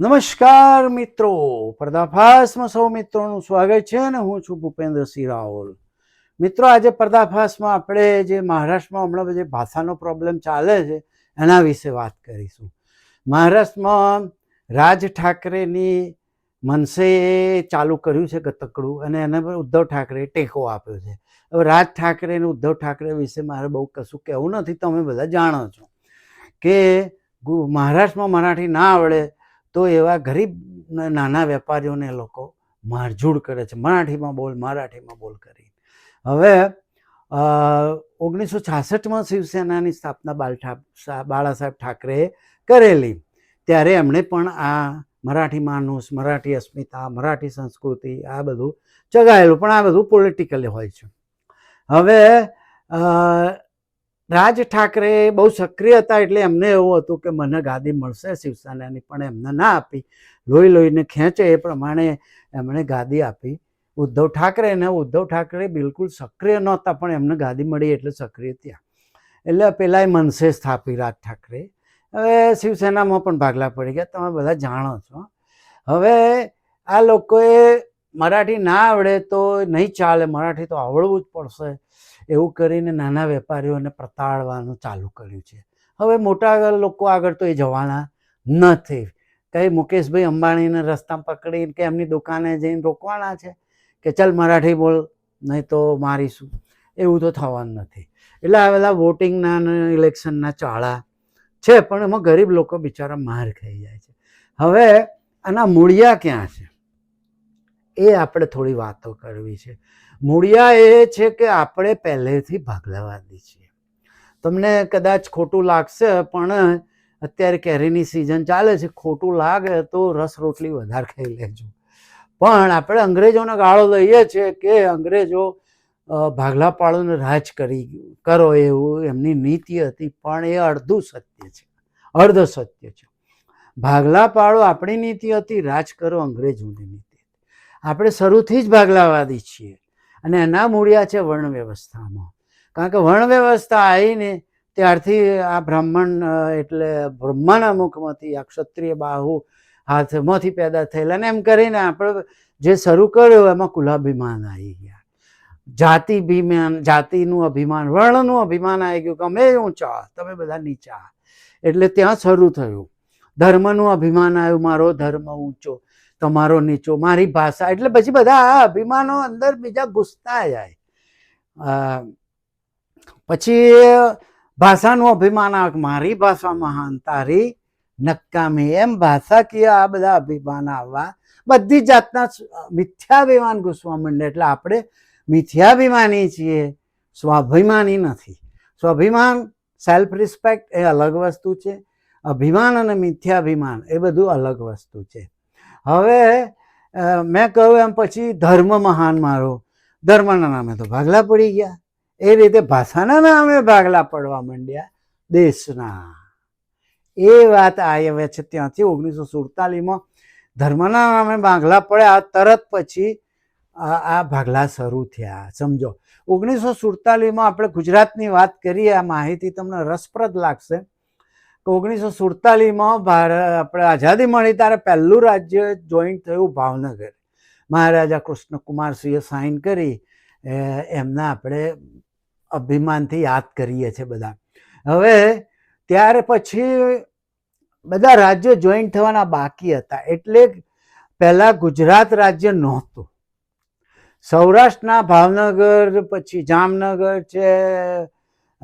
નમસ્કાર મિત્રો. પર્દાફાસમાં સૌ મિત્રોનું સ્વાગત છે અને હું છું ભૂપેન્દ્રસિંહ રાહુલ મિત્રો, આજે પર્દાફાસમાં આપણે જે મહારાષ્ટ્રમાં હમણાં જે ભાષાનો પ્રોબ્લેમ ચાલે છે, એના વિશે વાત કરીશું. મહારાષ્ટ્રમાં રાજ ઠાકરેની મનસે ચાલુ કર્યું છે ગતકડું અને એને પણ ઉદ્ધવ ઠાકરે ટેકો આપ્યો છે. હવે રાજ ઠાકરે અને ઉદ્ધવ ઠાકરે વિશે મારે બહુ કશું કહેવું નથી, તમે બધા જાણો છો કે મહારાષ્ટ્રમાં મરાઠી ના આવડે તો એવા ગરીબ નાના વેપારીઓને લોકો મારઝૂડ કરે છે. મરાઠીમાં બોલ મરાઠીમાં બોલ કરી હવે ઓગણીસો છાસઠમાં શિવસેનાની સ્થાપના બાલ બાળા સાહેબ ઠાકરેએ કરેલી. ત્યારે એમણે પણ આ મરાઠી માનુસ, મરાઠી અસ્મિતા, મરાઠી સંસ્કૃતિ આ બધું ચગાયેલું. પણ આ બધું પોલિટિકલી હોય છે. હવે રાજ ઠાકરે બહુ સક્રિય હતા એટલે એમને એવું હતું કે મને ગાદી મળશે શિવસેનાની, પણ એમને ના આપી. લોહી લોહીને ખેંચે એ પ્રમાણે એમણે ગાદી આપી. ઉદ્ધવ ઠાકરેને ઉદ્ધવ ઠાકરે બિલકુલ સક્રિય નહોતા, પણ એમને ગાદી મળી એટલે સક્રિય ત્યાં એટલે પેલા મનસે સ્થાપી રાજ ઠાકરે. હવે શિવસેનામાં પણ ભાગલા પડી ગયા, તમે બધા જાણો છો. હવે આ લોકોએ મરાઠી ના આવડે તો નહીં ચાલે, મરાઠી તો આવડવું જ પડશે. એવું કરીને નાના વેપારીઓને પ્રતાડવાનું ચાલુ કર્યું છે. હવે મોટા લોકો આગળ તો એ જવાના નથી. કંઈ મુકેશભાઈ અંબાણીને રસ્તા પકડીને કે એમની દુકાને જઈને રોકવાના છે કે ચાલ મરાઠી બોલ, નહીં તો મારીશું. એવું તો થવાનું નથી. એટલે આવેલા વોટિંગના અને ઇલેક્શનના ચાળા છે, પણ એમાં ગરીબ લોકો બિચારા માર ખાઈ જાય છે. હવે આના મૂળિયા ક્યાં છે? એ આપણે થોડી વાતો કરવી છે. મૂળિયા એ છે કે આપણે પહેલેથી ભાગલાવાદી છીએ. તમને કદાચ ખોટું લાગશે, પણ અત્યારે કેરીની સિઝન ચાલે છે, ખોટું લાગે તો રસ રોટલી વધારે ખાઈ લેજો. પણ આપણે અંગ્રેજોને ગાળો લઈએ છીએ કે અંગ્રેજો ભાગલા પાડોને રાજ કરી કરો એવું એમની નીતિ હતી, પણ એ અડધું સત્ય છે. અર્ધ સત્ય છે. ભાગલા પાડો આપણી નીતિ હતી, રાજ કરો અંગ્રેજોની નીતિ. આપણે શરૂથી જ ભાગલાવાદી છીએ. અને એના મૂળ્યા છે વર્ણ વ્યવસ્થામાં કારણ કે વર્ણ વ્યવસ્થા આવીને ત્યારથી આ બ્રાહ્મણ એટલે બ્રહ્માના મુખમાંથી આ ક્ષત્રિય બાહુ હાથમાંથી પેદા થયેલા ને એમ કરીને આપણે જે શરૂ કર્યું એમાં કુલાભિમાન આવી ગયા. જાતિ અભિમાન જાતિનું અભિમાન, વર્ણનું અભિમાન આવી ગયું કે અમે ઊંચા, તમે બધા નીચા. એટલે ત્યાં શરૂ થયું. ધર્મનું અભિમાન આવ્યું, મારો ધર્મ ઊંચો. તમારો નીચો, મારી ભાષા. એટલે પછી બધા અભિમાનો અંદર બીજા ઘૂસતા જાય. પછી ભાષાનું અભિમાન આવે મારી ભાષા મહાન, તારી નકામી એમ ભાષાકીય આ બધા અભિમાન આવવા. બધી જાતના મિથ્યાભિમાન ઘૂસવા માંડે. એટલે આપણે મિથ્યાભિમાની છીએ, સ્વાભિમાની નથી. સ્વાભિમાન સેલ્ફ રિસ્પેક્ટ એ અલગ વસ્તુ છે. અભિમાન અને મિથ્યાભિમાન એ બધું અલગ વસ્તુ છે. હવે મેં કહ્યું એમ પછી ધર્મ મહાન મારો. ધર્મના નામે તો ભાગલા પડી ગયા. એ રીતે ભાષાના નામે ભાગલા પડવા માંડ્યા દેશના. એ વાત આવે છે ત્યાંથી ઓગણીસો સુડતાલીસમાં. ધર્મના નામે ભાગલા પડ્યા, તરત પછી આ ભાગલા શરૂ થયા. સમજો. ઓગણીસો સુડતાલીસમાં આપણે ગુજરાતની વાત કરીએ, આ માહિતી તમને રસપ્રદ લાગશે. ઓગણીસો સુડતાલીસમાં ભારત આપણે આઝાદી મળી ત્યારે પહેલું રાજ્ય જોઈન્ટ થયું ભાવનગર. મહારાજા કૃષ્ણકુમારસિંહે સાઇન કરી એમના આપણે અભિમાનથી યાદ કરીએ છીએ બધા. હવે, ત્યાર પછી બધા રાજ્યો જોઈન્ટ થવાના બાકી હતા, એટલે પહેલાં ગુજરાત રાજ્ય નહોતું. સૌરાષ્ટ્રના ભાવનગર, પછી જામનગર છે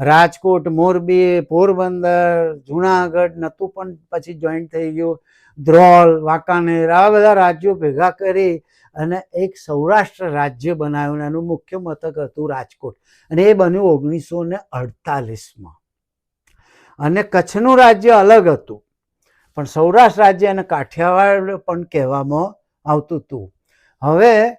રાજકોટ, મોરબી, પોરબંદર, જુનાગઢ નતું પણ પછી જોઈન્ટ થઈ ગયું. ધ્રોલ, વાંકાનેર આ બધા રાજ્યો ભેગા કરી અને એક સૌરાષ્ટ્ર રાજ્ય બનાવ્યું એનું મુખ્ય મથક હતું રાજકોટ. અને એ બન્યું ઓગણીસો ને અડતાલીસમાં. અને કચ્છનું રાજ્ય અલગ હતું. પણ સૌરાષ્ટ્ર રાજ્ય અને કાઠિયાવાડ પણ કહેવામાં આવતું હતું. હવે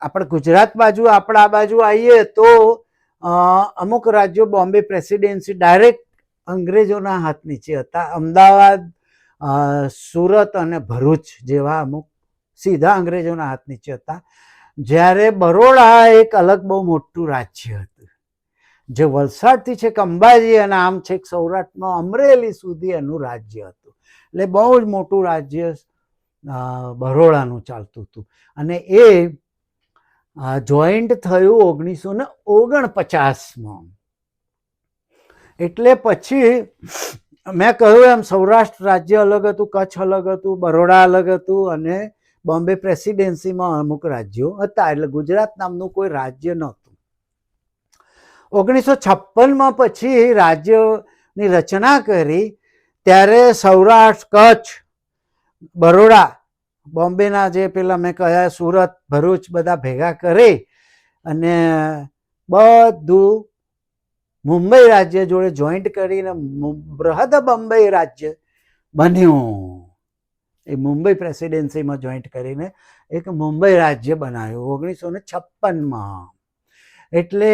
આપણે ગુજરાત બાજુ, આપણે બાજુ આવીએ તો અમુક રાજ્યો બોમ્બે પ્રેસિડેન્સી ડાયરેક્ટ અંગ્રેજોના હાથ નીચે હતા. અમદાવાદ સુરત અને ભરૂચ જેવા અમુક સીધા અંગ્રેજોના હાથ નીચે હતા. જ્યારે બરોડા એક અલગ બહુ મોટું રાજ્ય હતું. જે વલસાડથી છેક અંબાજી અને આમ છેક સૌરાષ્ટ્રમાં અમરેલી સુધી એનું રાજ્ય હતું. એટલે બહુ જ મોટું રાજ્ય બરોડાનું ચાલતું હતું. અને એ જોઈન્ટ થયું ઓગણીસો ને ઓગણપચાસમાં. એટલે પછી મેં કહ્યું એમ, સૌરાષ્ટ્ર રાજ્ય અલગ હતું, કચ્છ અલગ હતું, બરોડા અલગ હતું અને બોમ્બે પ્રેસિડેન્સીમાં અમુક રાજ્યો હતા. એટલે ગુજરાત નામનું કોઈ રાજ્ય નહોતું. ઓગણીસો છપ્પનમાં પછી રાજ્યની રચના કરી. ત્યારે સૌરાષ્ટ્ર, કચ્છ, બરોડા બોમ્બેના જે પેલા મેં કહ્યા, સુરત, ભરૂચ બધા ભેગા કરી અને બધું મુંબઈ રાજ્ય જોડે જોઈન્ટ કરીને બૃહદ બોમ્બઈ રાજ્ય બન્યું. એ મુંબઈ પ્રેસિડેન્સીમાં જોઈન્ટ કરીને એક મુંબઈ રાજ્ય બનાવ્યું ઓગણીસો ને છપ્પનમાં. એટલે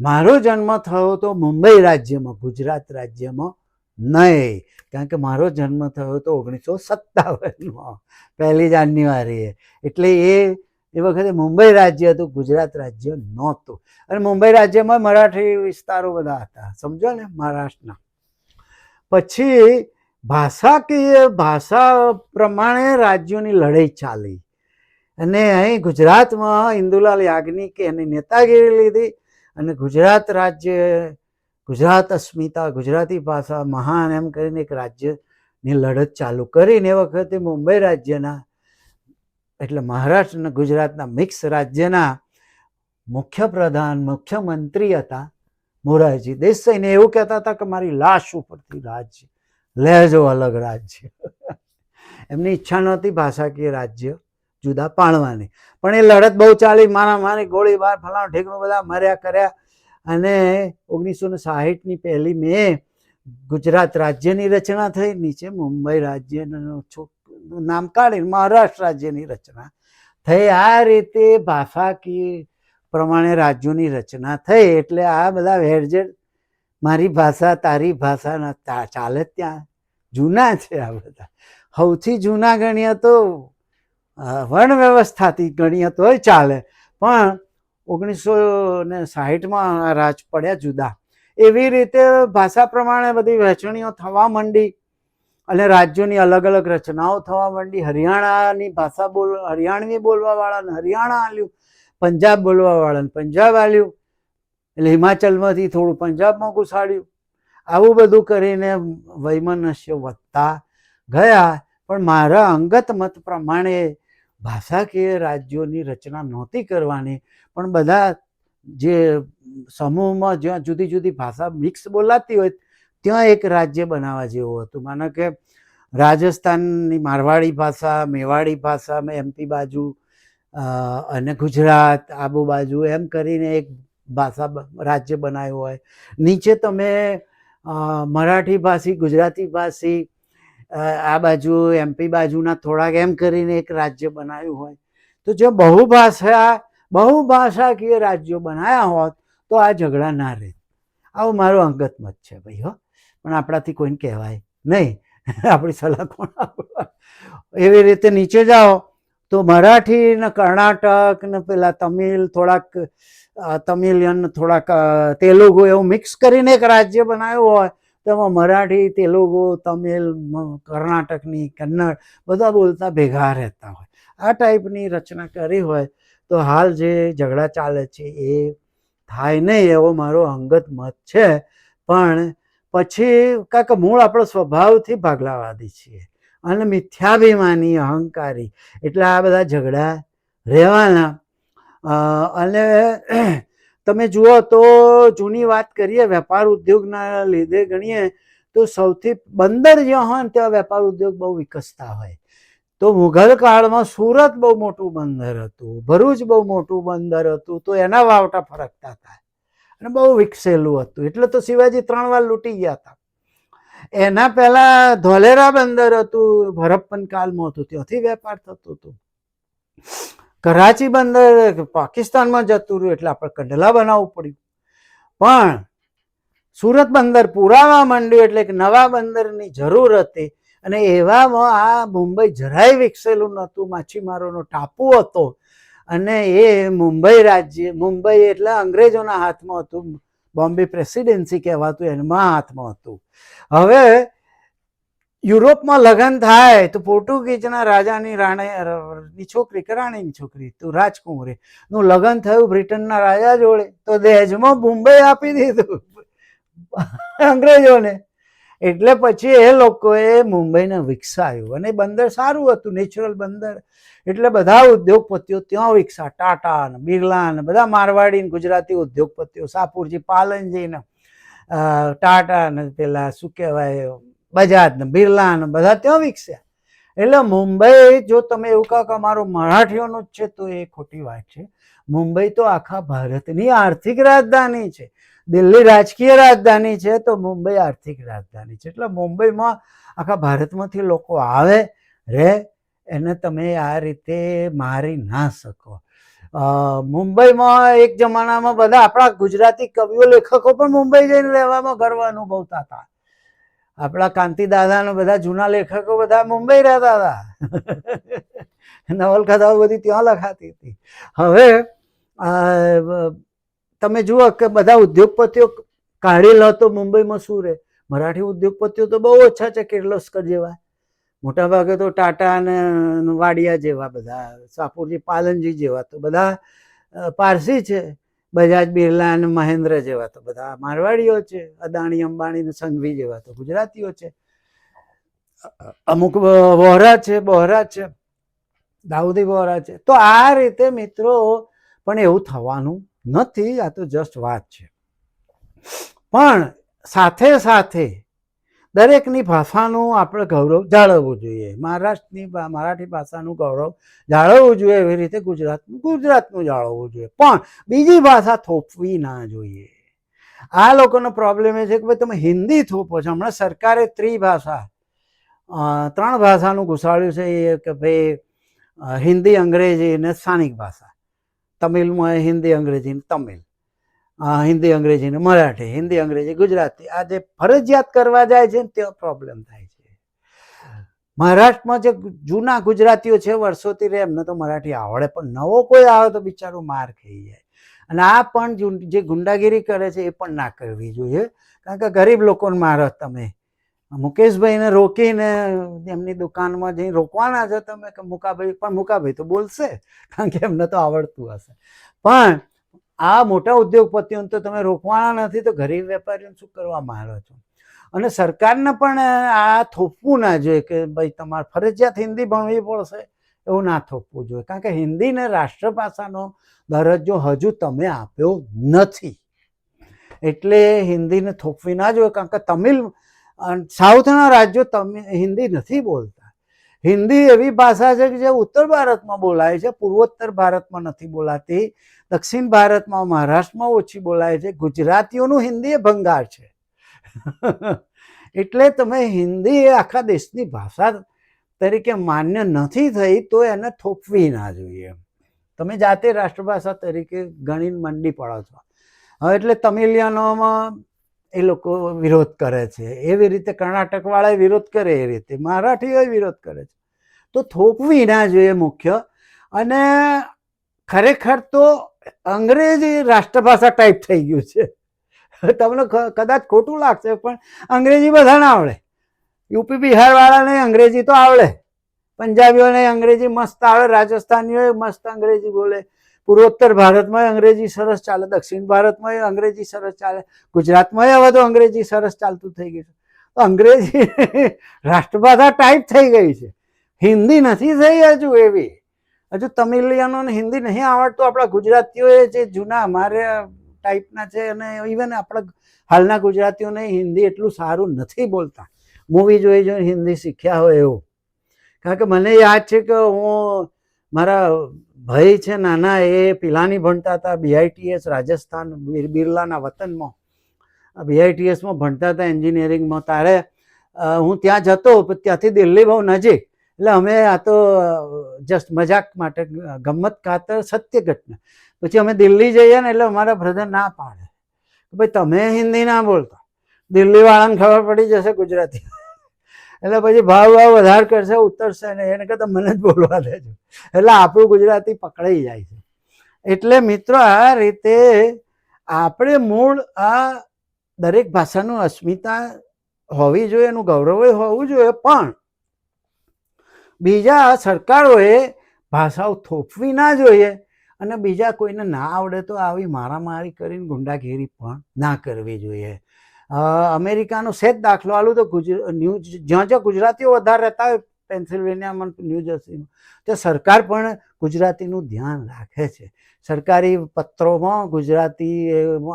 મારો જન્મ થયો તો મુંબઈ રાજ્યમાં, ગુજરાત રાજ્યમાં. નહીં. કારણ કે મારો જન્મ થયો તો ઓગણીસો સત્તાવનમાં, પહેલી જાન્યુઆરીએ. એટલે એ એ વખતે મુંબઈ રાજ્ય હતું, ગુજરાત રાજ્ય નહોતું. અને મુંબઈ રાજ્યમાં મરાઠી વિસ્તારો બધા હતા. સમજો ને મહારાષ્ટ્રના. પછી ભાષાકીય ભાષા પ્રમાણે રાજ્યોની લડાઈ ચાલી. અને અહીં ગુજરાતમાં ઇન્દુલાલ યાજ્ઞિકે એની નેતાગીરી લીધી અને ગુજરાત રાજ્ય ગુજરાત અસ્મિતા, ગુજરાતી ભાષા મહાન એમ કરીને એક રાજ્યની લડત ચાલુ કરીને એ વખતે મુંબઈ રાજ્યના, એટલે મહારાષ્ટ્ર ગુજરાતના મિક્સ રાજ્યના મુખ્ય પ્રધાન મુખ્યમંત્રી હતા મોરારજી દેસાઈને એવું કહેતા હતા કે મારી લાશ ઉપરથી રાજ્ય લેજો અલગ રાજ્ય. એમની ઈચ્છા નહોતી ભાષાકીય રાજ્ય જુદા પાડવાની. પણ એ લડત બહુ ચાલી, મારા મારી ગોળીબાર, ફલાણ ઠેકણું બધા મર્યા કર્યા. અને ઓગણીસો ને સાહીઠની પહેલી મે ગુજરાત રાજ્યની રચના થઈ. નીચે મુંબઈ રાજ્યનો નામ કાઢી મહારાષ્ટ્ર રાજ્યની રચના થઈ. આ રીતે ભાષાકીય પ્રમાણે રાજ્યોની રચના થઈ. એટલે આ બધા વેરઝેર મારી ભાષા, તારી ભાષાના ચાલે ત્યાં. જૂના છે આ બધા. સૌથી જૂના ગણીએ તો વર્ણ વ્યવસ્થાથી ગણીએ તોય ચાલે. પણ ઓગણીસો ને સાહીઠમાં રાજ પડ્યા જુદા. એવી રીતે ભાષા પ્રમાણે બધી વહેંચણીઓ થવા માંડી અને રાજ્યોની અલગ અલગ રચનાઓ થવા માંડી. હરિયાણાની ભાષા બોલ હરિયાણવી બોલવાવાળાને હરિયાણા આલ્યું, પંજાબ બોલવાવાળાને પંજાબ આલ્યું, એટલે હિમાચલમાંથી થોડું પંજાબમાં ઘુસાડ્યું. આવું બધું કરીને વૈમનસ્ય વધતા ગયા. પણ મારા અંગત મત પ્રમાણે ભાષાકીય રાજ્યોની રચના નહોતી કરવાની, પણ બધા જે સમૂહમાં જ્યાં જુદી જુદી ભાષા મિક્સ બોલાતી હોય, ત્યાં એક રાજ્ય બનાવવા જેવું હતું. માનો કે રાજસ્થાનની મારવાડી ભાષા, મેવાડી ભાષા એમપી બાજુ અને ગુજરાત, આબુ બાજુ એમ કરીને એક ભાષા રાજ્ય બનાવ્યું હોય. નીચે તમે મરાઠી ભાષી, ગુજરાતી ભાષી આ બાજુ એમપી બાજુના થોડાક એમ કરીને એક રાજ્ય બનાવ્યું હોય. તો જો બહુભાષા, બહુભાષાકીય રાજ્યો બનાવ્યા હોત, તો આ ઝઘડા ના રહે આવું મારો અંગત મત છે ભાઈ, હો. પણ આપણાથી કોઈને કહેવાય નહીં. આપણી સલાહ કોણ? એવી રીતે નીચે જાઓ. તો મરાઠી ને કર્ણાટક ને પેલા તમિલ થોડાક તમિલિયન થોડાક તેલુગુ એવું મિક્સ કરીને એક રાજ્ય બનાવ્યું હોય તો એમાં મરાઠી, તેલુગુ, તમિલ કર્ણાટકની કન્નડ બધા બોલતા ભેગા રહેતા હોય. આ ટાઈપની રચના કરી હોય તો હાલ જે ઝઘડા ચાલે છે એ થાય નહીં એવો મારો અંગત મત છે. પણ પછી કાંઈક મૂળ આપણો સ્વભાવથી ભાગલાવાદી છીએ અને મિથ્યાભિમાની અહંકારી. એટલે આ બધા ઝઘડા રહેવાના. અને તમે જુઓ તો જૂની વાત કરીએ, વેપાર ઉદ્યોગના લીધે ગણીએ તો સૌથી બંદર જ્યાં હોય ને ત્યાં વેપાર ઉદ્યોગ બહુ વિકસતા હોય. તો મુઘલ કાળમાં સુરત બહુ મોટું બંદર હતું, ભરૂચ બહુ મોટું બંદર હતું, તો એના વાવટા ફરકતા હતા. અને બહુ વિકસેલું હતું. એટલે તો શિવાજી ત્રણ વાર લૂંટી ગયા હતા. એના પહેલા ધોલેરા બંદર હતું હરપ્પન કાળમાં હતું, ત્યાંથી વેપાર થતો હતો. કરાચી બંદર પાકિસ્તાનમાં જતું રહ્યું એટલે આપણે કંડલા બનાવવું પડ્યું. પણ સુરત બંદર પુરાવા માંડ્યું એટલે એક નવા બંદરની જરૂર હતી અને એવામાં આ મુંબઈ જરાય વિકસેલું નહોતું, માછીમારોનો ટાપુ હતો અને એ મુંબઈ રાજ્ય, મુંબઈ એટલે અંગ્રેજોના હાથમાં હતું, બોમ્બે પ્રેસિડેન્સી કહેવાતું એમાં હાથમાં હતું. હવે યુરોપમાં લગ્ન થાય તો પોર્ટુગીઝના રાજાની રાણી છોકરી કે રાણીની છોકરી, તો રાજકુંવરી. નું લગ્ન થયું બ્રિટનના રાજા જોડે, તો દહેજમાં મુંબઈ આપી દીધું. અંગ્રેજોને. એટલે પછી એ લોકોએ મુંબઈને વિકસાવ્યું અને બંદર સારું હતું, નેચરલ બંદર. એટલે બધા ઉદ્યોગપતિઓ ત્યાં વિકસા ટાટા ને બિરલા ને બધા મારવાડી ને ગુજરાતી ઉદ્યોગપતિઓ, સાપુરજી, પાલનજી ને ટાટા ને પેલા શું કહેવાય બજાજ ને બિરલા ને બધા ત્યાં વિકસ્યા એટલે મુંબઈ, જો તમે એવું કહો કે અમારું મરાઠીઓનું જ છે, તો એ ખોટી વાત છે. મુંબઈ તો આખા ભારતની આર્થિક રાજધાની છે. દિલ્હી રાજકીય રાજધાની છે, તો મુંબઈ આર્થિક રાજધાની છે. એટલે મુંબઈમાં આખા ભારતમાંથી લોકો આવે રહે એને તમે આ રીતે મારી ના શકો. મુંબઈમાં એક જમાનામાં બધા આપણા ગુજરાતી કવિઓ, લેખકો પણ મુંબઈ જઈને રહેવામાં ગર્વ અનુભવતા હતા. આપણા કાંતિ દાદાને બધા જૂના લેખકો બધા મુંબઈ રહેતા હતા. નવલકથાઓ બધી ત્યાં લખાતી હતી. હવે તમે જુઓ કે બધા ઉદ્યોગપતિઓ કાઢી લો તો મુંબઈમાં શું રહે? મરાઠી ઉદ્યોગપતિઓ તો બહુ ઓછા છે કિર્લોસ્કર જેવા. મોટા ભાગે તો ટાટા અને વાડિયા જેવા બધા સાપુરજી પાલનજી જેવા તો બધા પારસી છે. બજાજ બિરલા અને મહેન્દ્ર જેવા તો બધા મારવાડીઓ છે, અદાણી, અંબાણી સંઘવી જેવા તો ગુજરાતીઓ છે. અમુક વોહરા છે, બોહરા છે, દાઉદી વોહરા છે. તો આ રીતે મિત્રો પણ એવું થવાનું નથી, આ તો જસ્ટ વાત છે. પણ સાથે સાથે દરેકની ભાષાનું આપણે ગૌરવ જાળવવું જોઈએ. મહારાષ્ટ્રની મરાઠી ભાષાનું ગૌરવ જાળવવું જોઈએ, એવી રીતે ગુજરાતનું ગુજરાતનું જાળવવું જોઈએ. પણ બીજી ભાષા થોપવી ના જોઈએ. આ લોકોનો પ્રોબ્લેમ એ છે કે ભાઈ તમે હિન્દી થોપો છો. હમણાં સરકારે ત્રિભાષા ત્રણ ભાષાનું ઘુસાડ્યું છે. એ કે ભાઈ હિન્દી, અંગ્રેજી અને સ્થાનિક ભાષા. તમિલમાં હિન્દી, અંગ્રેજી તમિલ. હિન્દી અંગ્રેજી ને મરાઠી, હિન્દી અંગ્રેજી, ગુજરાતી, આ જે ફરજિયાત કરવા જાય છે ને ત્યાં પ્રોબ્લેમ થાય છે. મહારાષ્ટ્રમાં જે જૂના ગુજરાતીઓ છે, વર્ષોથી રહે, એમને તો મરાઠી આવડે, પણ નવો કોઈ આવે તો બિચારો માર ખાઈ જાય. અને આ પણ જે ગુંડાગીરી કરે છે, એ પણ ના કરવી જોઈએ. કારણ કે ગરીબ લોકોને મારો તમે. મુકેશભાઈને રોકીને એમની દુકાનમાં જઈને રોકવાના છો તમે, કે મુકાભાઈ, પણ મુકાભાઈ તો બોલશે, કારણ કે એમને તો આવડતું હશે. પણ આ મોટા ઉદ્યોગપતિઓને તો તમે રોકવાના નથી તો ગરીબ વેપારીઓને શું કરવા માંડો છો? અને સરકારને પણ આ થોપવું ના જોઈએ કે ભાઈ તમારે ફરજિયાત હિન્દી ભણવી પડશે એવું ના થોપવું જોઈએ. કારણ કે હિન્દીને રાષ્ટ્રભાષાનો દરજ્જો હજુ તમે આપ્યો નથી. એટલે હિન્દીને થોપવી ના જોઈએ. કારણ કે તમિલ સાઉથના રાજ્યો તમે હિન્દી નથી બોલતા. હિન્દી એવી ભાષા છે કે જે ઉત્તર ભારતમાં બોલાય છે, પૂર્વોત્તર ભારતમાં નથી બોલાતી, દક્ષિણ ભારતમાં, મહારાષ્ટ્રમાં ઓછી બોલાય છે, ગુજરાતીઓનું હિન્દી એ ભંગાર છે. એટલે તમે હિન્દી એ આખા દેશની ભાષા તરીકે માન્ય નથી થઈ, તો એને થોપવી ના જોઈએ. તમે જાતે રાષ્ટ્રભાષા તરીકે ગણીને મંડી પડો છો. હવે એટલે તમિલિયનોમાં એ લોકો વિરોધ કરે છે. એવી રીતે કર્ણાટકવાળાએ વિરોધ કરે એ રીતે. મરાઠીઓએ વિરોધ કરે છે. તો થોપવી ના જોઈએ મુખ્ય. અને ખરેખર તો અંગ્રેજી રાષ્ટ્રભાષા ટાઈપ થઈ ગયું છે. તમને કદાચ ખોટું લાગશે, પણ અંગ્રેજી બધાને આવડે. યુપી બિહારવાળાને અંગ્રેજી તો આવડે. પંજાબીઓને અંગ્રેજી મસ્ત આવડે. રાજસ્થાનીઓ મસ્ત અંગ્રેજી બોલે. પૂર્વોત્તર ભારતમાં અંગ્રેજી સરસ ચાલે, દક્ષિણ ભારતમાં અંગ્રેજી સરસ ચાલે ગુજરાતમાં હવે તો અંગ્રેજી સરસ ચાલતું થઈ ગયું છે. અંગ્રેજી રાષ્ટ્રભાષા ટાઈપ થઈ ગઈ છે. હિન્દી નથી થઈ હજુ એવી. હજુ તમિલિયનોને હિન્દી નહીં આવડતું. આપણા ગુજરાતીઓએ જે જૂના અમારે ટાઈપના છે અને ઇવન આપણા હાલના ગુજરાતીઓને હિન્દી એટલું સારું નથી બોલતા. મૂવી જોઈ જોઈને હિન્દી શીખ્યા હોય એવું. કારણ કે મને યાદ છે કે હું મારા ભાઈ છે નાના, એ પિલાની ભણતા હતા બીઆઈટીએસ રાજસ્થાન બિર- બિરલાના વતનમાં. બીઆઈટીએસમાં ભણતા હતા એન્જિનિયરિંગમાં. તારે હું ત્યાં જતો પણ ત્યાંથી દિલ્હી બહુ નજીક. એટલે અમે આ તો જસ્ટ મજાક માટે ગમત ખાતર સત્ય ઘટના. પછી અમે દિલ્હી જઈએ ને એટલે અમારા બ્રધર ના પાડે. ભાઈ, તમે હિન્દી ના બોલતા. દિલ્હી વાળાને ખબર પડી જશે ગુજરાતી. એટલે પછી ભાવ ભાવ વધારે કરશે, ઉતરશે ને એને કરતાં મને જ બોલવા દેજો. એટલે આપણું ગુજરાતી પકડાઈ જાય છે. એટલે મિત્રો આ રીતે આપણે મૂળ આ દરેક ભાષાનું અસ્મિતા હોવી જોઈએ, એનું ગૌરવ હોવું જોઈએ, પણ બીજા સરકારોએ ભાષાઓ થોપવી ના જોઈએ અને બીજા કોઈને ના આવડે તો આવી મારામારી કરીને ગુંડાગીરી પણ ના કરવી જોઈએ. અમેરિકાનો સેજ દાખલો આલું તો ગુજ, ન્યૂ, જ્યાં જ્યાં ગુજરાતીઓ વધારે રહેતા હોય, પેન્સિલ્વેનિયામાં ન્યૂ જર્સીમાં. તો સરકાર પણ ગુજરાતીનું ધ્યાન રાખે છે. સરકારી પત્રોમાં ગુજરાતી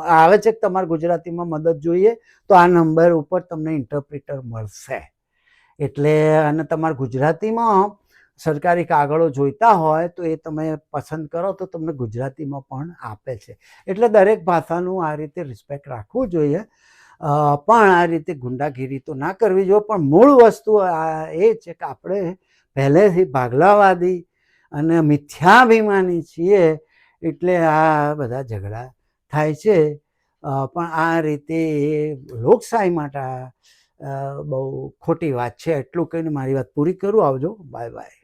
આવે છે કે તમારે ગુજરાતીમાં મદદ જોઈએ, તો આ નંબર ઉપર તમને ઇન્ટરપ્રિટર મળશે. એટલે, અને તમારે ગુજરાતીમાં સરકારી કાગળો જોઈતા હોય, તો એ તમે પસંદ કરો, તો તમને ગુજરાતીમાં પણ આપે છે. એટલે દરેક ભાષાનું આ રીતે રિસ્પેક્ટ રાખવું જોઈએ. પણ આ રીતે ગુંડાગીરી તો ના કરવી જોઈએ. પણ મૂળ વસ્તુ આ એ છે કે આપણે પહેલેથી ભાગલાવાદી અને મિથ્યાભિમાની છીએ એટલે આ બધા ઝઘડા થાય છે. પણ આ રીતે એ લોકશાહી માટે બહુ ખોટી વાત છે. એટલું કહીને મારી વાત પૂરી કરું. આવજો. Bye bye.